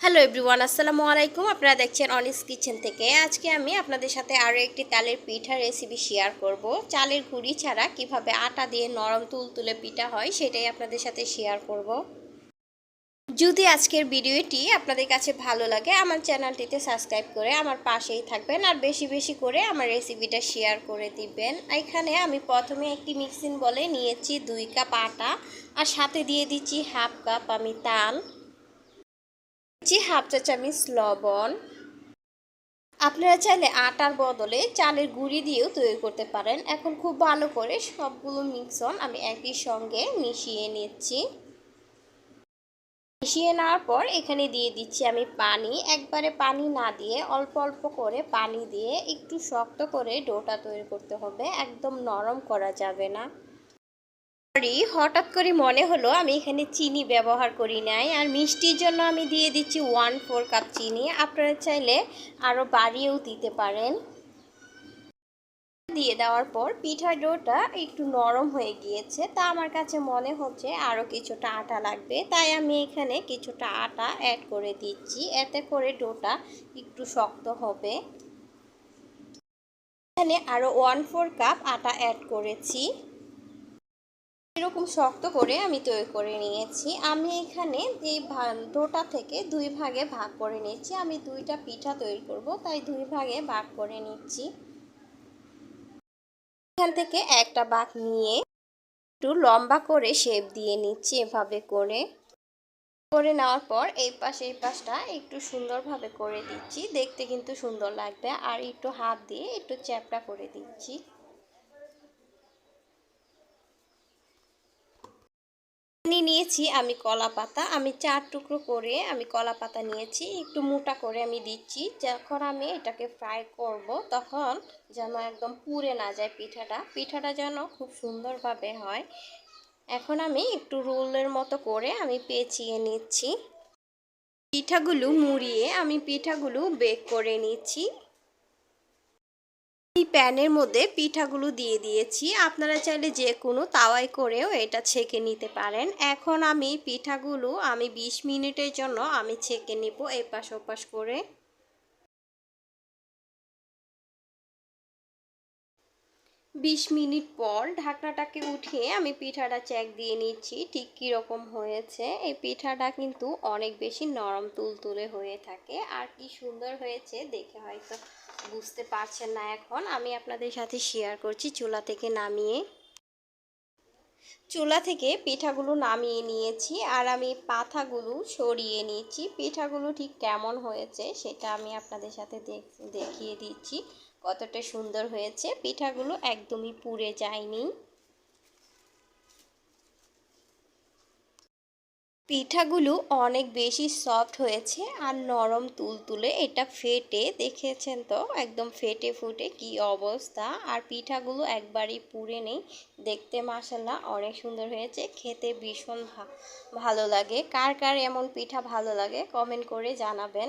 Hello everyone আসসালামু আলাইকুম। আপনারা দেখছেন অনিস কিচেন থেকে। আজকে আমি আপনাদের সাথে আরও একটি তালের পিঠা রেসিপি শেয়ার করব। চালের গুঁড়ি ছাড়া কীভাবে আটা দিয়ে নরম তুলতুলে পিঠা হয় সেটাই আপনাদের সাথে শেয়ার করব। যদি আজকের ভিডিওটি আপনাদের কাছে ভালো লাগে, আমার চ্যানেলটিতে সাবস্ক্রাইব করে আমার পাশেই থাকবেন আর বেশি বেশি করে আমার রেসিপিটা শেয়ার করে দিবেন। এখানে আমি প্রথমে একটি মিক্সিং বলে নিয়েছি দুই কাপ আটা আর সাথে দিয়ে দিচ্ছি হাফ কাপ আমি তাল। দিচ্ছি হাফ চা চামচ লবণ। আপনারা চাইলে আটার বদলে চালের গুঁড়ি দিয়েও তৈরি করতে পারেন। এখন খুব ভালো করে সবগুলো মিক্সন আমি একই সঙ্গে মিশিয়ে নিচ্ছি। মিশিয়ে নেওয়ার পর এখানে দিয়ে দিচ্ছি আমি পানি। একবারে পানি না দিয়ে অল্প অল্প করে পানি দিয়ে একটু শক্ত করে ডোটা তৈরি করতে হবে। একদম নরম করা যাবে না। হঠাৎ করে মনে হলো আমি এখানে চিনি ব্যবহার করি নাই আর মিষ্টির জন্য আমি দিয়ে দিচ্ছি ওয়ান ফোর কাপ চিনি। আপনারা চাইলে আরও বাড়িয়েও দিতে পারেন। দিয়ে দেওয়ার পর পিঠা ডোটা একটু নরম হয়ে গিয়েছে। তা আমার কাছে মনে হচ্ছে আরও কিছুটা আটা লাগবে। তাই আমি এখানে কিছুটা আটা অ্যাড করে দিচ্ছি। এতে করে ডোটা একটু শক্ত হবে। এখানে আরও ওয়ান ফোর কাপ আটা অ্যাড করেছি। এরকম শক্ত করে আমি তৈরি করে নিয়েছি। আমি এখানে এই ডোটা থেকে দুই ভাগে ভাগ করে নিচ্ছি আমি দুইটা পিঠা তৈরি করব, তাই দুই ভাগে ভাগ করে নিচ্ছি। এখান থেকে একটা বাঘ নিয়ে একটু লম্বা করে শেপ দিয়ে নিচ্ছি এভাবে করে। করে নেওয়ার পর এই পাশ, এই পাশটা একটু সুন্দরভাবে করে দিচ্ছি। দেখতে কিন্তু সুন্দর লাগবে। আর একটু হাত দিয়ে একটু চ্যাপটা করে দিচ্ছি। নিয়ে নিয়েছি, আমি কলা পাতা। আমি চার টুকরো করে আমি কলা পাতা নিয়েছি, একটু মোটা করে আমি দিচ্ছি। যখন আমি এটাকে ফ্রাই করব, তখন যেন একদম পুড়ে না যায় পিঠাটা। পিঠাটা যেন খুব সুন্দরভাবে হয়। এখন আমি একটু রোলের মতো করে আমি পেঁচিয়ে নিচ্ছি। পিঠাগুলো মুড়িয়ে আমি পিঠাগুলো বেক করে নিচ্ছি। এই প্যানের মধ্যে পিঠাগুলো দিয়ে দিয়েছি। আপনারা চাইলে যে কোনো তাওয়াই করেও এটা ছেঁকে নিতে পারেন। এখন আমি পিঠাগুলো আমি ২০ মিনিটের জন্য আমি ছেঁকে নিব এপাশ ওপাশ করে। বিশ মিনিট পর ঢাকনাটাকে উঠিয়ে আমি পিঠাটা চেক দিয়ে নিচ্ছি, ঠিক কীরকম হয়েছে। এই পিঠাটা কিন্তু অনেক বেশি নরম, তুলতুলে হয়ে থাকে। আর কি সুন্দর হয়েছে, দেখে হয়তো বুঝতে পারছেন না এখন, আমি আপনাদের সাথে শেয়ার করছি চুলা থেকে নামিয়ে। চুলা থেকে পিঠাগুলো নামিয়ে নিয়েছি আর আমি পাথাগুলো সরিয়ে নিয়েছি পিঠাগুলো ঠিক কেমন হয়েছে সেটা আমি আপনাদের সাথে দেখিয়ে দিচ্ছি কতটা সুন্দর হয়েছে। পিঠাগুলো একদমই পুড়ে যায়নি। পিঠাগুলো অনেক বেশি সফট হয়েছে আর নরম তুলতুলে এটা ফেটে, দেখেছেন তো? একদম ফেটে ফুটে কি অবস্থা? আর পিঠাগুলো একবারই পুড়ে নেই। দেখতে মাসাল্লাহ অনেক সুন্দর হয়েছে। খেতে ভীষণ ভালো লাগে। কার কার এমন পিঠা ভালো লাগে? কমেন্ট করে জানাবেন।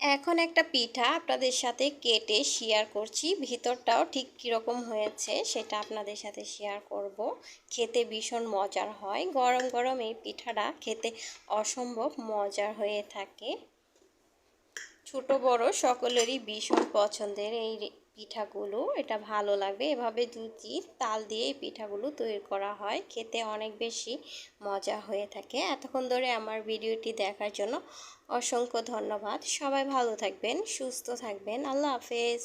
এখন একটা পিঠা আপনাদের সাথে কেটে শেয়ার করছি। ভিতরটাও ঠিক কীরকম হয়েছে সেটা আপনাদের সাথে শেয়ার করব। খেতে ভীষণ মজার হয়। গরম গরম এই পিঠাটা খেতে অসম্ভব মজার হয়ে থাকে। ছোট বড় সকলেরই ভীষণ পছন্দের এই পিঠাগুলো, এটা ভালো লাগবে। এভাবে দুটি তাল দিয়ে পিঠাগুলো তৈরি করা হয়। খেতে অনেক বেশি মজা হয়ে থাকে। এতক্ষণ ধরে আমার ভিডিওটি দেখার জন্য অসংখ্য ধন্যবাদ। সবাই ভালো থাকবেন, সুস্থ থাকবেন। আল্লাহ হাফেজ।